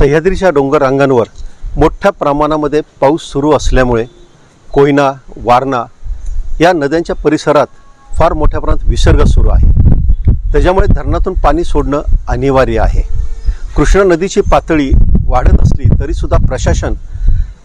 सह्याद्रीच्या डोंगर रांगांवर मोठ्या प्रमाणामध्ये पाऊस सुरू असल्यामुळे कोयना वारणा या नद्यांच्या परिसरात फार मोठ्या प्रमाणात विसर्ग सुरू आहे. त्याच्यामुळे धरणातून पाणी सोडणं अनिवार्य आहे. कृष्णा नदीची पातळी वाढत असली तरीसुद्धा प्रशासन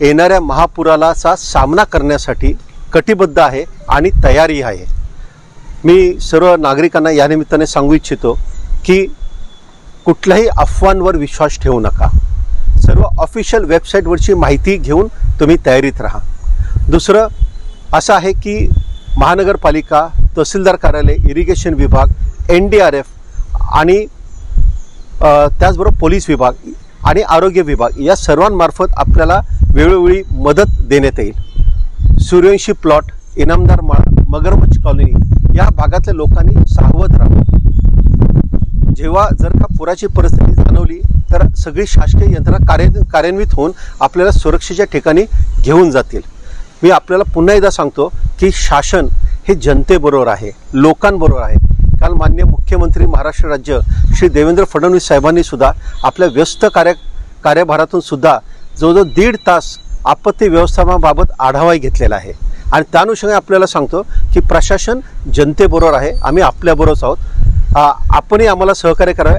येणाऱ्या महापुरालाचा सामना करण्यासाठी कटिबद्ध आहे आणि तयारी आहे. मी सर्व नागरिकांना या निमित्ताने सांगू इच्छितो की कुठल्याही अफवांवर विश्वास ठेवू नका. ऑफिशियल वेबसाईटवरची माहिती घेऊन तुम्ही तयारीत राहा. दुसरं असं आहे की महानगरपालिका तहसीलदार कार्यालय इरिगेशन विभाग एन डी आर एफ आणि त्याचबरोबर पोलीस विभाग आणि आरोग्य विभाग या सर्वांमार्फत आपल्याला वेळोवेळी मदत देण्यात येईल. सूर्यवंशी प्लॉट इनामदार माळ मगरमच्छ कॉलनी या भागातल्या लोकांनी सावध राहावं जेव्हा जर का पुराची परिस्थिती जाणवली तर सगळी शासकीय यंत्रणा कार्य कार्यान्वित होऊन आपल्याला सुरक्षेच्या ठिकाणी घेऊन जातील. मी आपल्याला पुन्हा एकदा सांगतो की शासन हे जनतेबरोबर आहे लोकांबरोबर आहे. काल मान्य मुख्यमंत्री महाराष्ट्र राज्य श्री देवेंद्र फडणवीस साहेबांनी सुद्धा आपल्या व्यस्त कार्य कार्यभारातून सुद्धा जवळजवळ दीड तास आपत्ती व्यवस्थापनाबाबत आढावाही घेतलेला आहे. आणि त्या अनुषंगाने आपल्याला सांगतो की प्रशासन जनतेबरोबर आहे आम्ही आपल्याबरोबर आहोत. आपणही आम्हाला सहकार्य करावे.